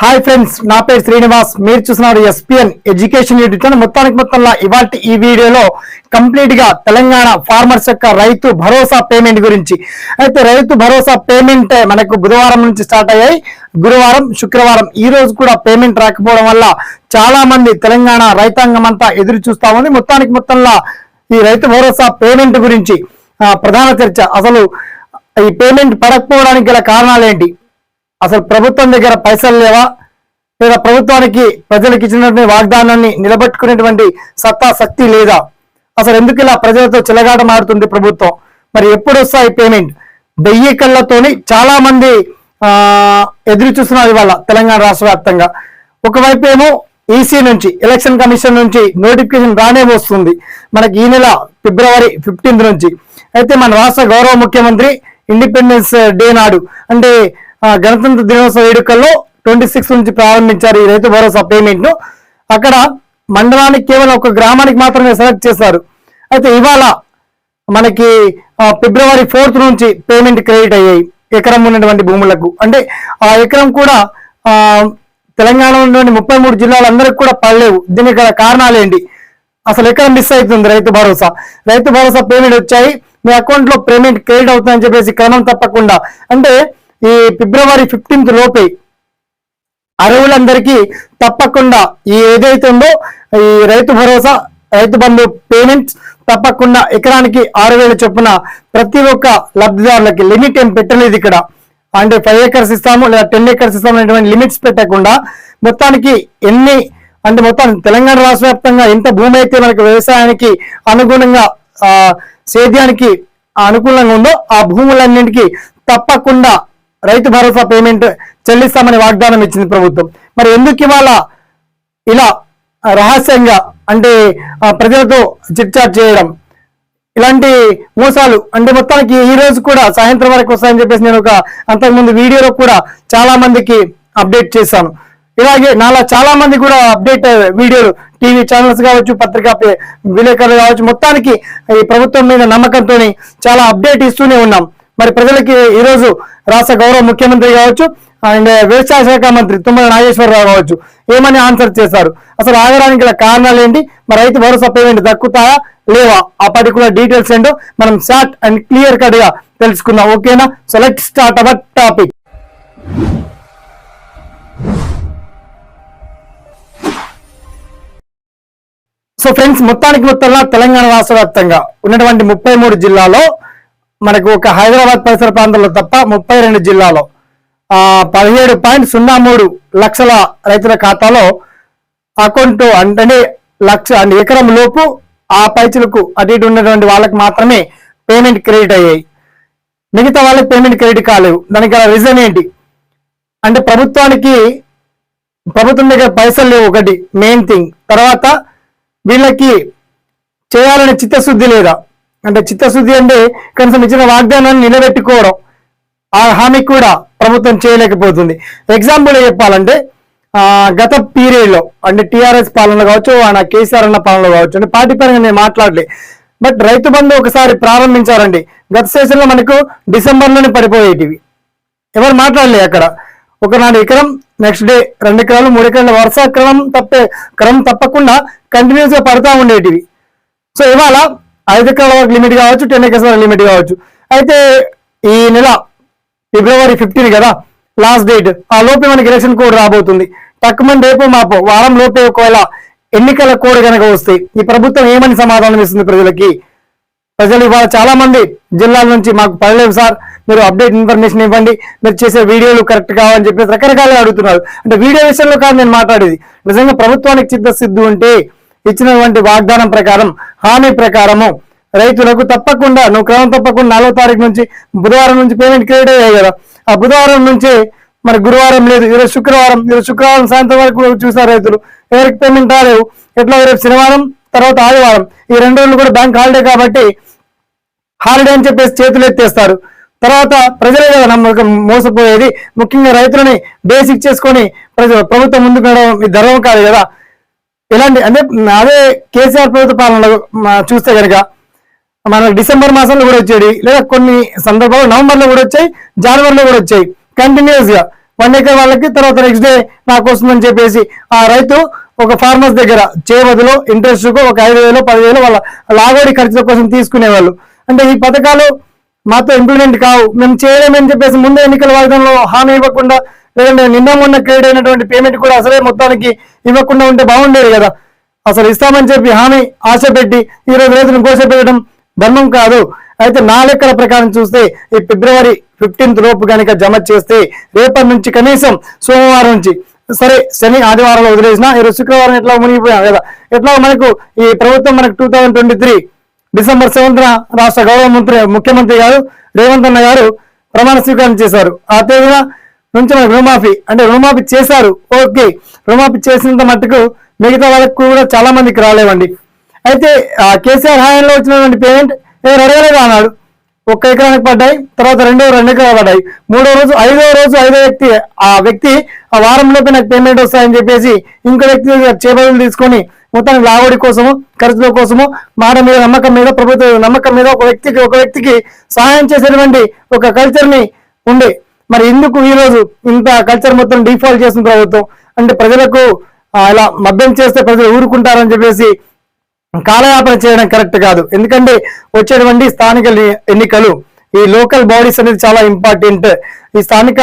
Hi friends నా పేరు శ్రీనివాస్. మీరు చూస్తున్నారు ఎస్పిఎన్ ఎడ్యుకేషన్ యూట్యూబ్ ఛానల్. మొత్తానికి మొత్తంలో ఇవాళ ఈ వీడియోలో కంప్లీట్గా తెలంగాణ ఫార్మర్స్ యొక్క రైతు భరోసా పేమెంట్ గురించి. అయితే రైతు భరోసా పేమెంట్ మనకు బుధవారం నుంచి స్టార్ట్ అయ్యాయి. గురువారం శుక్రవారం ఈ రోజు కూడా పేమెంట్ రాకపోవడం వల్ల చాలా మంది తెలంగాణ రైతాంగం అంతా ఎదురు చూస్తా ఉంది. మొత్తానికి మొత్తంలో ఈ రైతు భరోసా పేమెంట్ గురించి ప్రధాన చర్చ. అసలు ఈ పేమెంట్ పడకపోవడానికి గల కారణాలు ఏంటి? అసలు ప్రభుత్వం దగ్గర పైసలు లేవా? లేదా ప్రభుత్వానికి ప్రజలకు ఇచ్చినటువంటి వాగ్దానాన్ని నిలబెట్టుకునేటువంటి సత్తా శక్తి లేదా? అసలు ఎందుకు ఇలా ప్రజలతో చిలగాట మారుతుంది ప్రభుత్వం? మరి ఎప్పుడు వస్తాయి పేమెంట్? వెయ్యి కళ్ళతోని చాలా మంది ఎదురు చూస్తున్నారు ఇవాళ తెలంగాణ రాష్ట్ర వ్యాప్తంగా. ఒకవైపు ఏమో ఈసీ నుంచి ఎలక్షన్ కమిషన్ నుంచి నోటిఫికేషన్ రానే వస్తుంది. మనకి ఈ నెల ఫిబ్రవరి ఫిఫ్టీన్త్ నుంచి. అయితే మన రాష్ట్ర గౌరవ ముఖ్యమంత్రి ఇండిపెండెన్స్ డే నాడు అంటే గణతంత్ర దినోత్సవ వేడుకల్లో ట్వంటీ సిక్స్ నుంచి ప్రారంభించారు ఈ రైతు భరోసా పేమెంట్ను అక్కడ మండలానికి కేవలం ఒక గ్రామానికి మాత్రమే సెలెక్ట్ చేశారు. అయితే ఇవాళ మనకి ఫిబ్రవరి ఫోర్త్ నుంచి పేమెంట్ క్రెడిట్ అయ్యాయి ఎకరం ఉన్నటువంటి భూములకు. అంటే ఆ ఎకరం కూడా ఆ, ఉన్నటువంటి ముప్పై మూడు జిల్లాలందరికీ కూడా పడలేవు. దీనికి గల కారణాలు ఏంటి? అసలు ఎక్కడ మిస్ అవుతుంది రైతు భరోసా. రైతు భరోసా పేమెంట్ వచ్చాయి. మీ అకౌంట్లో పేమెంట్ క్రెడిట్ అవుతుందని చెప్పేసి క్రమం తప్పకుండా. అంటే ఈ ఫిబ్రవరి ఫిఫ్టీన్త్ లోపే అరువులందరికీ తప్పకుండా ఈ ఏదైతే ఉందో ఈ రైతు భరోసా రైతు బంధు పేమెంట్స్ తప్పకుండా ఎకరానికి ఆరు వేల చొప్పున ప్రతి ఒక్క లబ్ధిదారులకి లిమిట్ ఏం పెట్టలేదు ఇక్కడ. అంటే ఫైవ్ ఏకర్స్ ఇస్తాము లేదా టెన్ ఏకర్స్ ఇస్తాము అనేటువంటి లిమిట్స్ పెట్టకుండా మొత్తానికి ఎన్ని అంటే మొత్తం తెలంగాణ రాష్ట్ర వ్యాప్తంగా ఎంత భూమి అయితే మనకి వ్యవసాయానికి అనుగుణంగా సేద్యానికి అనుకూలంగా ఉందో ఆ భూములన్నింటికి తప్పకుండా రైతు భరోసా పేమెంట్ చెల్లిస్తామని వాగ్దానం ఇచ్చింది ప్రభుత్వం. మరి ఎందుకు ఇవాళ ఇలా రహస్యంగా అంటే ప్రజలతో చిట్చాట్ చేయడం? ఇలాంటి మోసాలు అంటే మొత్తానికి ఈ రోజు కూడా సాయంత్రం వరకు వస్తాయని చెప్పేసి నేను ఒక అంతకుముందు వీడియోలో కూడా చాలా మందికి అప్డేట్ చేశాను. ఇలాగే నాలా చాలా మంది కూడా అప్డేట్ వీడియోలు టీవీ ఛానల్స్ కావచ్చు పత్రికా విలేకరులు కావచ్చు మొత్తానికి ఈ ప్రభుత్వం మీద నమ్మకంతో చాలా అప్డేట్ ఇస్తూనే ఉన్నాం. మరి ప్రజలకి ఈరోజు రాష్ట్ర గౌరవ ముఖ్యమంత్రి కావచ్చు అండ్ వ్యవసాయ శాఖ మంత్రి తుమ్మల నాగేశ్వరరావు కావచ్చు ఏమని ఆన్సర్ చేశారు? అసలు ఆగడానికి గల కారణాలు ఏంటి? మరి రైతు భరోసా పేమెంట్ దక్కుతాయా? లేవా? ఆ పర్టికులర్ డీటెయిల్స్ ఏంటో మనం షార్ట్ అండ్ క్లియర్ కట్గా తెలుసుకుందాం. ఓకేనా? So let start our topic so friends మొత్తానికి మొత్తంలో తెలంగాణ రాష్ట్ర వ్యాప్తంగా ఉన్నటువంటి ముప్పై మూడు జిల్లాలో మనకు ఒక హైదరాబాద్ పరిసర ప్రాంతంలో తప్ప ముప్పై రెండు జిల్లాలో ఆ పదిహేడు పాయింట్ సున్నా మూడు లక్షల రైతుల ఖాతాలో అకౌంట్ అంటే లక్ష అంటే ఎకరం లోపు ఆ పైచులకు అటు ఇటు ఉన్నటువంటి వాళ్ళకి మాత్రమే పేమెంట్ క్రెడిట్ అయ్యాయి. మిగతా వాళ్ళకి పేమెంట్ క్రెడిట్ కాలేవు దానికి గల రీజన్ ఏంటి? అంటే ప్రభుత్వానికి ప్రభుత్వం దగ్గర పైసలు లేవు ఒకటి మెయిన్ థింగ్. తర్వాత వీళ్ళకి చేయాలనే చిత్తశుద్ధి లేదా? అంటే చిత్తశుద్ధి అంటే కనీసం ఇచ్చిన వాగ్దానాన్ని నిలబెట్టుకోవడం. ఆ హామీ కూడా ప్రభుత్వం చేయలేకపోతుంది. ఎగ్జాంపుల్ చెప్పాలంటే గత పీరియడ్లో అంటే టీఆర్ఎస్ పాలన కావచ్చు ఆయన కేసీఆర్ అన్న పాలనలో కావచ్చు అంటే పార్టీ పరంగా నేను మాట్లాడలే. బట్ రైతు బంధు ఒకసారి ప్రారంభించారండి. గత సెషన్లో మనకు డిసెంబర్లోనే పడిపోయేటివి. ఎవరు మాట్లాడలే అక్కడ. ఒకనాడు ఎకరం నెక్స్ట్ డే రెండు ఎకరాలు మూడు ఎకరాలు వరుస క్రమం తప్పే క్రమం తప్పకుండా కంటిన్యూస్గా పడతా ఉండేటివి. సో ఇవాళ ఐదు ఎకరాల వరకు లిమిట్ కావచ్చు టెన్ ఎకర్స్ వరకు లిమిట్ కావచ్చు. అయితే ఈ నెల ఫిబ్రవరి ఫిఫ్టీన్ కదా లాస్ట్ డేట్ ఆ లోపే మనకి ఎలక్షన్ కోడ్ రాబోతుంది. తక్కువ రేపు మాపు. వారం లోపే ఒకవేళ ఎన్నికల కోడ్ కనుక వస్తే ఈ ప్రభుత్వం ఏమని సమాధానం ఇస్తుంది ప్రజలకి? ప్రజలు ఇవాళ చాలా మంది జిల్లాల నుంచి మాకు పడలేదు సార్. మీరు అప్డేట్ ఇన్ఫర్మేషన్ ఇవ్వండి. మీరు చేసే వీడియోలు కరెక్ట్ కావాలని చెప్పేసి రకరకాలుగా అడుగుతున్నారు. అంటే వీడియో విషయంలో కాదు నేను మాట్లాడేది. నిజంగా ప్రభుత్వానికి చిత్తశుద్ధి ఉంటే ఇచ్చినటువంటి వాగ్దానం ప్రకారం హామీ ప్రకారము రైతులకు తప్పకుండా నువ్వు క్రమం తప్పకుండా నాలుగో తారీఖు నుంచి బుధవారం నుంచి పేమెంట్ క్రెడిట్ అయ్యాయి కదా. ఆ బుధవారం నుంచి మరి గురువారం లేదు ఈరోజు శుక్రవారం ఈరోజు శుక్రవారం సాయంత్రం వరకు చూసారు రైతులు. ఎవరికి పేమెంట్ రాలేవు ఎట్లా రేపు శనివారం తర్వాత ఆదివారం. ఈ రెండు రోజులు కూడా బ్యాంక్ హాలిడే కాబట్టి హాలిడే అని చెప్పేసి చేతులు ఎత్తేస్తారు. తర్వాత ప్రజలే కదా నమ్మకం మోసపోయేది. ముఖ్యంగా రైతులని బేసిక్ చేసుకొని ప్రజలు ప్రభుత్వం ముందుకు నడవడం ధర్మం కాదు కదా. ఎలాంటి అంటే అదే కేసీఆర్ ప్రభుత్వ పాలనలో చూస్తే కనుక మనకు డిసెంబర్ మాసంలో కూడా వచ్చేది లేదా కొన్ని సందర్భాలు నవంబర్లో కూడా వచ్చాయి జనవరిలో కూడా వచ్చాయి. కంటిన్యూస్గా వన్ ఎకర్ వాళ్ళకి తర్వాత నెక్స్ట్ డే నాకు వస్తుందని చెప్పేసి ఆ రైతు ఒక ఫార్మర్స్ దగ్గర చేయబదులు ఇంట్రెస్ట్ ఒక ఐదు వేలు పదివేలు వాళ్ళ లాగోడి ఖర్చుల కోసం తీసుకునేవాళ్ళు. అంటే ఈ పథకాలు మాతో ఇంప్లిమెంట్ కావు. మేము చేయలేమని చెప్పేసి ముందే ఎన్నికల వాయిదంలో హామీ ఇవ్వకుండా లేదంటే నిన్న మొన్న క్రియేట్ అయినటువంటి పేమెంట్ కూడా అసలే మొత్తానికి ఇవ్వకుండా ఉంటే బాగుండేది కదా. అసలు ఇస్తామని చెప్పి హామీ ఆశ పెట్టి ఈ రోజు రైతులను కోసపెట్టడం ధర్మం కాదు. అయితే నా లెక్కల ప్రకారం చూస్తే ఈ ఫిబ్రవరి ఫిఫ్టీన్త్ లోపు కనుక జమ చేస్తే రేపటి నుంచి కనీసం సోమవారం నుంచి సరే శని ఆదివారంలో వదిలేసిన ఈరోజు శుక్రవారం ఎట్లా మునిగిపోయాం కదా. ఎట్లా మనకు ఈ ప్రభుత్వం మనకు two thousand twenty three December seventh రాష్ట్ర గౌరవ మంత్రి ముఖ్యమంత్రి గారు రేవంత్ అన్న గారు ప్రమాణ స్వీకారం చేశారు. ఆ తేదీన నుంచి మనకు రుణమాఫీ అంటే రుణమాఫీ చేశారు. ఓకే. రుణమాఫీ చేసినంత మట్టుకు మిగతా వాళ్ళకు కూడా చాలా మందికి రాలేవండి. అయితే ఆ కేసీఆర్ హాయంలో వచ్చినటువంటి పేమెంట్ ఎవరు అడగలేదు అన్నాడు. ఒక్క ఎకరానికి పడ్డాయి తర్వాత రెండో రెండు ఎకరాలు పడ్డాయి. మూడో రోజు ఐదో రోజు ఐదో వ్యక్తి ఆ వ్యక్తి ఆ వారంలోపే నాకు పేమెంట్ వస్తాయని చెప్పేసి ఇంకో వ్యక్తి చేపలు తీసుకొని మొత్తానికి లావడి కోసము ఖర్చుల కోసము మాట మీద నమ్మకం మీద ప్రభుత్వ నమ్మకం మీద ఒక వ్యక్తికి ఒక వ్యక్తికి సహాయం చేసేటువంటి ఒక కల్చర్ని ఉండే. మరి ఎందుకు ఈ రోజు ఇంత కల్చర్ మొత్తం డిఫాల్ట్ చేసిన ప్రభుత్వం? అంటే ప్రజలకు అలా ఇలా చేస్తే ప్రజలు ఊరుకుంటారని చెప్పేసి కాలయాపన చేయడం కరెక్ట్ కాదు. ఎందుకంటే వచ్చేటువంటి స్థానిక ఎన్నికలు ఈ లోకల్ బాడీస్ అనేది చాలా ఇంపార్టెంట్ ఈ స్థానిక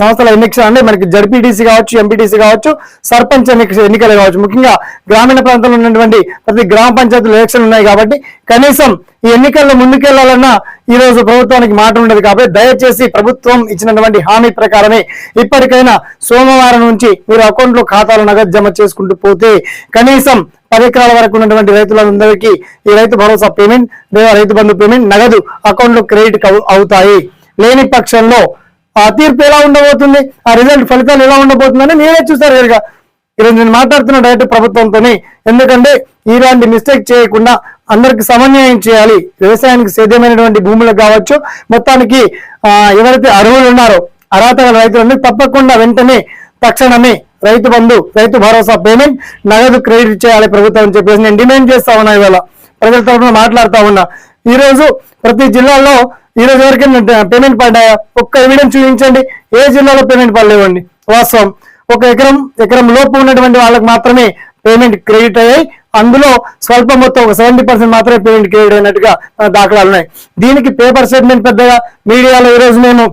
సంస్థల ఎన్నికలు అంటే మనకి జడ్పీటీసీ కావచ్చు ఎంపీటీసీ కావచ్చు సర్పంచ్ ఎన్నికలు కావచ్చు. ముఖ్యంగా గ్రామీణ ప్రాంతంలో ఉన్నటువంటి ప్రతి గ్రామ పంచాయతీలు ఎలక్షన్లు ఉన్నాయి కాబట్టి కనీసం ఈ ఎన్నికల్లో ముందుకెళ్ళాలన్నా ఈ రోజు ప్రభుత్వానికి మాట ఉండదు కాబట్టి దయచేసి ప్రభుత్వం ఇచ్చినటువంటి హామీ ప్రకారమే ఇప్పటికైనా సోమవారం నుంచి మీరు అకౌంట్లో ఖాతాలు నగదు జమ చేసుకుంటూ పోతే కనీసం పది ఎకరాల వరకు ఉన్నటువంటి రైతులందరికీ ఈ రైతు భరోసా పేమెంట్ లేదా రైతు బంధు పేమెంట్ నగదు అకౌంట్లో క్రెడిట్ అవుతాయి. లేని పక్షంలో ఆ తీర్పు ఎలా ఉండబోతుంది? ఆ రిజల్ట్ ఫలితాలు ఎలా ఉండబోతుందని మీరే చూసారు కనుక ఈరోజు నేను మాట్లాడుతున్న డైరెక్ట్ ప్రభుత్వంతోనే. ఎందుకంటే ఇలాంటి మిస్టేక్ చేయకుండా అందరికి సమన్వయం చేయాలి. వ్యవసాయానికి సేద్యమైనటువంటి భూములకు కావచ్చు మొత్తానికి ఎవరైతే అర్హులు ఉన్నారో అర్హత గల రైతులందరూ తప్పకుండా వెంటనే తక్షణమే రైతు బంధు రైతు భరోసా పేమెంట్ నగదు క్రెడిట్ చేయాలి ప్రభుత్వం అని చెప్పేసి నేను డిమాండ్ చేస్తా ఉన్నా ఇవాళ. ప్రజల తరఫున మాట్లాడుతా ఉన్నా. ఈరోజు ప్రతి జిల్లాలో ఈ రోజు పేమెంట్ పడ్డాయా? ఒక్క ఎవిడెన్స్ చూపించండి. ఏ జిల్లాలో పేమెంట్ పడలేవండి? వాస్తవం. ఒక ఎకరం ఎకరం లోపు ఉన్నటువంటి వాళ్ళకి మాత్రమే పేమెంట్ క్రెడిట్ అయ్యాయి. అందులో స్వల్ప మొత్తం ఒక సెవెంటీ పర్సెంట్ మాత్రమే పేమెంట్ క్రెడిట్ అయినట్టుగా దాఖలాలు ఉన్నాయి. దీనికి పేపర్ స్టేట్మెంట్ పెద్దగా మీడియాలో ఈ రోజు మేము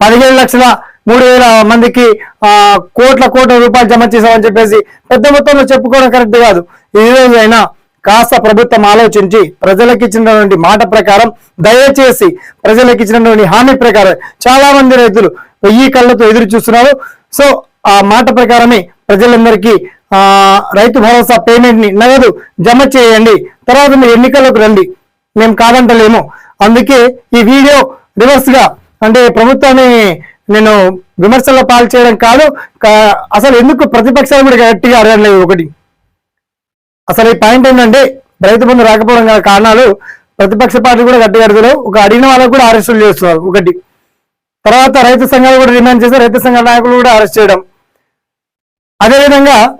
పదిహేడు లక్షల మూడు వేల మందికి ఆ, కోట్ల కోట్ల రూపాయలు జమ చేశామని చెప్పేసి పెద్ద మొత్తంలో చెప్పుకోవడం కరెక్ట్ కాదు. ఈ రోజు అయినా కాస్త ప్రభుత్వం ఆలోచించి ప్రజలకు ఇచ్చినటువంటి మాట ప్రకారం దయచేసి ప్రజలకు ఇచ్చినటువంటి హామీ ప్రకారం చాలా మంది రైతులు వెయ్యి కళ్ళతో ఎదురు చూస్తున్నారు. సో ఆ మాట ప్రకారమే ప్రజలందరికీ ఆ రైతు భరోసా పేమెంట్ని నగదు జమ చేయండి. తర్వాత మీరు ఎన్నికలకు రండి. మేము కాదంటలేము. అందుకే ఈ వీడియో రివర్స్గా అంటే ప్రభుత్వాన్ని నేను విమర్శల్లో పాలు చేయడం కాదు. కా- అసలు ఎందుకు ప్రతిపక్షాలు కూడా గట్టిగా అడగలేదు ఒకటి. అసలు ఈ పాయింట్ ఏంటంటే రైతు బంధు రాకపోవడం గల కారణాలు ప్రతిపక్ష పార్టీ కూడా గట్టిగా ఒక అడిగిన వాళ్ళకు కూడా అరెస్టులు చేస్తున్నారు ఒకటి. తర్వాత రైతు సంఘాలు కూడా డిమాండ్ చేసి రైతు సంఘ నాయకులు కూడా అరెస్ట్ చేయడం. అదేవిధంగా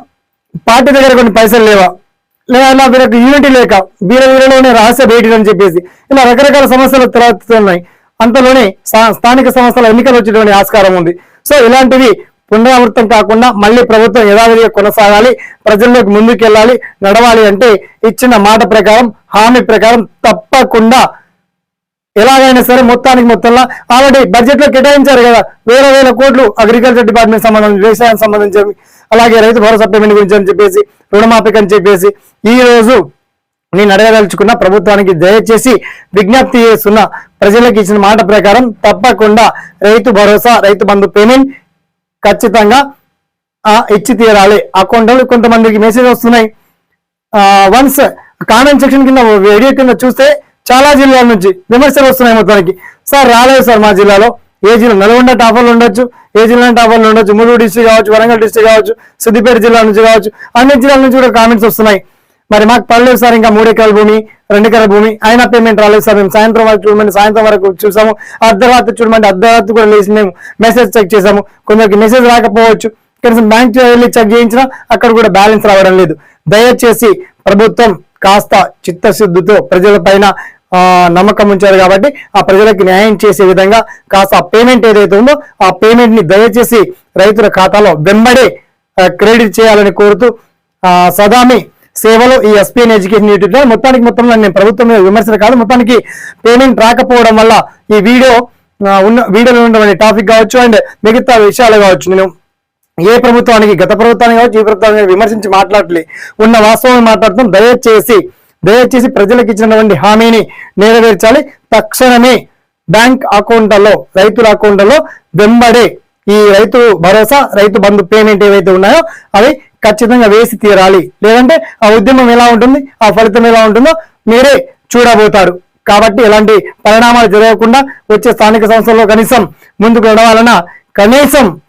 పార్టీ దగ్గర కొన్ని పైసలు లేవా? లేదా వీళ్ళకి యూనిటీ లేక వీర వీరలోనే రహస్య భేటీలు అని చెప్పేసి ఇలా రకరకాల సమస్యలు తలెత్తుతున్నాయి అంతలోనే స్థా- స్థానిక సంస్థల ఎన్నికలు వచ్చేటువంటి ఆస్కారం ఉంది. సో ఇలాంటివి పునరావృతం కాకుండా మళ్ళీ ప్రభుత్వం యథావిధిగా కొనసాగాలి ప్రజల్లోకి ముందుకెళ్ళాలి నడవాలి అంటే ఇచ్చిన మాట ప్రకారం హామీ ప్రకారం తప్పకుండా ఎలాగైనా సరే మొత్తానికి మొత్తంలో. ఆల్రెడీ బడ్జెట్లో కేటాయించారు కదా వేల వేల కోట్లు అగ్రికల్చర్ డిపార్ట్మెంట్ సంబంధించి వ్యవసాయానికి సంబంధించి అలాగే రైతు భరోసా పేమెంట్ గురించి అని చెప్పేసి రుణమాఫీకి అని చెప్పేసి ఈ రోజు నేను అడగదలుచుకున్న ప్రభుత్వానికి దయచేసి విజ్ఞప్తి చేస్తున్న ప్రజలకు ఇచ్చిన మాట ప్రకారం తప్పకుండా రైతు భరోసా రైతు బంధు పేమెంట్ ఖచ్చితంగా ఇచ్చి తీరాలి. కొండలు కొంతమందికి మెసేజ్ వస్తున్నాయి. వన్స్ కామెంట్ సెక్షన్ కింద వీడియో కింద చూస్తే చాలా జిల్లాల నుంచి విమర్శలు వస్తున్నాయి మొత్తానికి. సార్ రాలేదు సార్ మా జిల్లాలో. ఏ జిల్లా? నల్గొండ టాపర్లు ఉండొచ్చు. ఏ జిల్లా టాపర్లు ఉండొచ్చు. ములుగు డిస్ట్రిక్ట్ కావచ్చు వరంగల్ డిస్ట్రిక్ట్ కావచ్చు సిద్దిపేట జిల్లా నుంచి కావచ్చు అన్ని జిల్లాల నుంచి కూడా కామెంట్స్ వస్తున్నాయి. మరి మాకు పర్లేదు సార్ ఇంకా మూడు ఎకరాల భూమి రెండు ఎకరాల భూమి అయినా పేమెంట్ రాలేదు సార్. మేము సాయంత్రం వరకు చూడమని సాయంత్రం వరకు చూసాము. అర్ధరాత్రి చూడమంటే అర్ధరాత్రి కూడా లేచి మేము మెసేజ్ చెక్ చేసాము. కొందరికి మెసేజ్ రాకపోవచ్చు. కనీసం బ్యాంక్ వెళ్ళి చెక్ చేయించినా అక్కడ కూడా బ్యాలెన్స్ రావడం లేదు. దయచేసి ప్రభుత్వం కాస్త చిత్తశుద్ధితో ప్రజల పైన నమ్మకం ఉంచారు కాబట్టి ఆ ప్రజలకు న్యాయం చేసే విధంగా కాస్త ఆ పేమెంట్ ఏదైతే ఉందో ఆ పేమెంట్ని దయచేసి రైతుల ఖాతాలో వెంబడే క్రెడిట్ చేయాలని కోరుతూ సదామి సేవలో ఈ ఎస్పీఎన్ ఎడ్యుకేషన్ యూట్యూబ్ ఛానల్ మొత్తానికి మొత్తంలో నేను ప్రభుత్వం మీద విమర్శలు కాదు. మొత్తానికి పేమెంట్ రాకపోవడం వల్ల ఈ వీడియో ఉన్న వీడియోలో ఉన్నటువంటి టాపిక్ కావచ్చు అండ్ మిగతా విషయాలు కావచ్చు. నేను ఏ ప్రభుత్వానికి గత ప్రభుత్వానికి కావచ్చు ఈ ప్రభుత్వానికి విమర్శించి మాట్లాడలే ఉన్న వాస్తవం మాట్లాడుతాం. దయచేసి దయచేసి ప్రజలకు ఇచ్చినటువంటి హామీని నెరవేర్చాలి. తక్షణమే బ్యాంక్ అకౌంట్లలో రైతుల అకౌంట్లలో వెంబడే ఈ రైతు భరోసా రైతు బంధు పేమెంట్ ఏవైతే ఉన్నాయో అవి ఖచ్చితంగా వేసి తీరాలి. లేదంటే ఆ ఉద్యమం ఎలా ఉంటుంది ఆ ఫలితం ఎలా ఉంటుందో మీరే చూడబోతారు. కాబట్టి ఎలాంటి పరిణామాలు జరగకుండా వచ్చే స్థానిక సంస్థల్లో కనీసం ముందుకు నడవాలన్నా కనీసం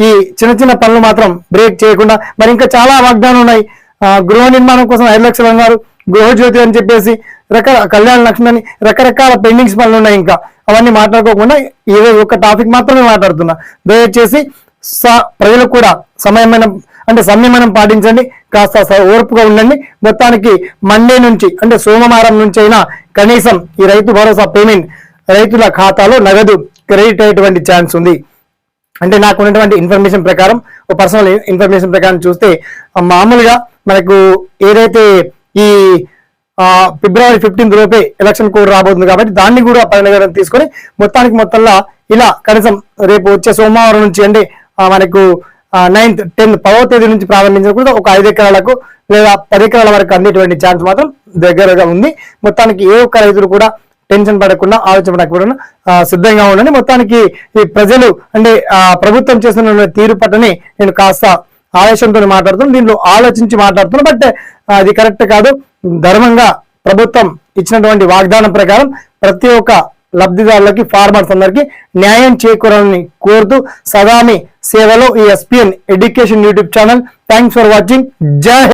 ఈ చిన్న చిన్న పనులు మాత్రం బ్రేక్ చేయకుండా మరి ఇంకా చాలా వాగ్దానాలు ఉన్నాయి. గృహ నిర్మాణం కోసం ఐదు లక్షలు అన్నారు. గృహజ్యోతి అని చెప్పేసి రక కళ్యాణ లక్ష్మి అని రకరకాల పెండింగ్స్ పనులు ఉన్నాయి ఇంకా. అవన్నీ మాట్లాడుకోకుండా ఏదో ఒక టాపిక్ మాత్రమే మాట్లాడుతున్నా. దయచేసి స- ప్రజలకు కూడా సమయమైన అంటే సంయమనం పాటించండి కాస్త స- ఓర్పుగా ఉండండి. మొత్తానికి మండే నుంచి అంటే సోమవారం నుంచి అయినా కనీసం ఈ రైతు భరోసా పేమెంట్ రైతుల ఖాతాలో నగదు క్రెడిట్ అయ్యేటువంటి ఛాన్స్ ఉంది. అంటే నాకు ఉన్నటువంటి ఇన్ఫర్మేషన్ ప్రకారం ఒక పర్సనల్ ఇన్ఫర్మేషన్ ప్రకారం చూస్తే మామూలుగా మనకు ఏదైతే ఈ ఫిబ్రవరి ఫిఫ్టీన్త్ లోపే ఎలక్షన్ కోడ్ రాబోతుంది కాబట్టి దాన్ని కూడా పరిగణన తీసుకొని మొత్తానికి మొత్తంలో ఇలా కనీసం రేపు వచ్చే సోమవారం నుంచి అంటే మనకు నైన్త్ టెన్త్ పదవ తేదీ నుంచి ప్రారంభించకుండా ఒక ఐదు ఎకరాలకు లేదా పది ఎకరాల వరకు అందేటువంటి ఛాన్స్ మాత్రం దగ్గరగా ఉంది. మొత్తానికి ఏ ఒక్క రైతులు కూడా టెన్షన్ పడకుండా ఆలోచన పడకుండా సిద్ధంగా ఉండండి. మొత్తానికి ఈ ప్రజలు అంటే ప్రభుత్వం చేస్తున్న తీరు పట్టని నేను కాస్త ఆవేశంతో మాట్లాడుతున్నాను. దీనిలో ఆలోచించి మాట్లాడుతున్నాను. బట్ అది కరెక్ట్ కాదు. ధర్మంగా ప్రభుత్వం ఇచ్చినటువంటి వాగ్దానం ప్రకారం ప్రతి ఒక్క లబ్ధిదారులకి ఫార్మర్స్ అందరికీ న్యాయం చేకూరాలని కోరుతూ సదామి సేవలో ఈ SPN education YouTube channel. Thanks for watching జై